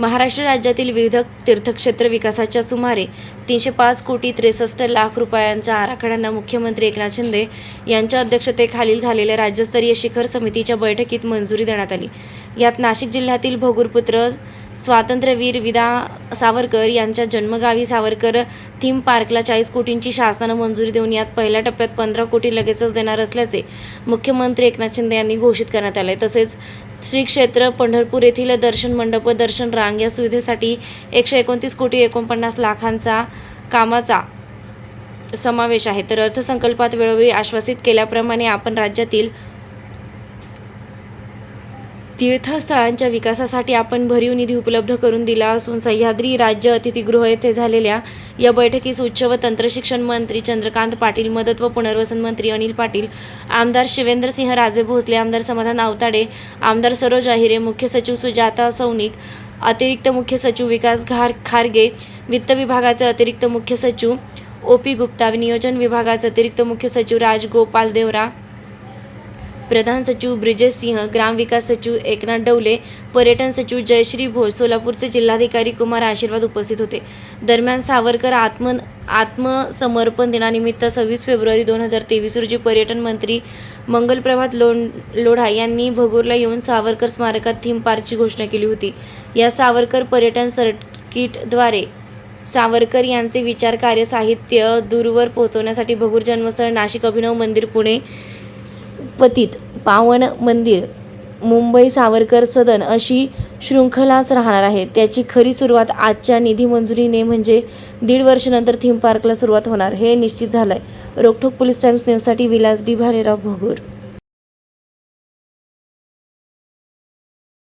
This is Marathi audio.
महाराष्ट्र राज्यातील विविध तीर्थक्षेत्र विकासाच्या सुमारे तीनशे पाच कोटी त्रेसष्ट लाख रुपयांच्या आराखड्यांना मुख्यमंत्री एकनाथ शिंदे यांच्या अध्यक्षतेखालील झालेल्या राज्यस्तरीय शिखर समितीच्या बैठकीत मंजुरी देण्यात आली. यात नाशिक जिल्ह्यातील भोगुरपुत्र स्वातंत्र्यवीर विदा सावरकर यांच्या जन्मगावी सावरकर थीम पार्कला चाळीस कोटींची शासनानं मंजुरी देऊन यात पहिल्या टप्प्यात पंधरा कोटी लगेचच देणार असल्याचे मुख्यमंत्री एकनाथ शिंदे यांनी घोषित करण्यात आले तसेच श्री क्षेत्र पंढरपूर येथील दर्शन मंडप व दर्शन रांग या सुविधेसाठी एकशे एकोणतीस कोटी एकोणपन्नास लाखांचा कामाचा समावेश आहे. तर अर्थसंकल्पात वेळोवेळी आश्वासित केल्याप्रमाणे आपण राज्यातील तीर्थस्थळांच्या विकासासाठी आपण भरीव निधी उपलब्ध करून दिला असून सह्याद्री राज्य अतिथीगृह येथे झालेल्या या बैठकीस उच्च व तंत्रशिक्षण मंत्री चंद्रकांत पाटील मदत व पुनर्वसन मंत्री अनिल पाटील आमदार शिवेंद्रसिंह राजे भोसले आमदार समाधान आवताडे आमदार सरोज अहिरे मुख्य सचिव सुजाता सौनिक अतिरिक्त मुख्य सचिव विकास घार खारगे वित्त विभागाचे अतिरिक्त मुख्य सचिव ओ पी गुप्ता नियोजन विभागाचे अतिरिक्त मुख्य सचिव राजगोपाल देवरा प्रधान सचिव ब्रिजेश सिंह ग्रामविकास सचिव एकनाथ डवले पर्यटन सचिव जयश्री भोज सोलापूरचे जिल्हाधिकारी कुमार आशीर्वाद उपस्थित होते. दरम्यान सावरकर आत्म आत्मसमर्पण दिनानिमित्त सव्वीस फेब्रुवारी दोन हजार तेवीस रोजी पर्यटन मंत्री मंगलप्रभात लोण लोढा यांनी भगूरला येऊन सावरकर स्मारकात थीम पार्कची घोषणा केली होती. या सावरकर पर्यटन सर्किटद्वारे सावरकर यांचे विचार कार्य साहित्य दूरवर पोहोचवण्यासाठी भगूर जन्मस्थळ नाशिक अभिनव मंदिर पुणे पतित पावन मंदिर मुंबई सावरकर सदन अशी शृंखलाच राहणार आहे. त्याची खरी सुरुवात आजच्या निधी मंजुरीने म्हणजे दीड वर्षानंतर थीम पार्कला सुरुवात होणार हे निश्चित झालंय. रोखोक पोलीस टाईम्स न्यूजसाठी विलास डी भालेराव भोगूर.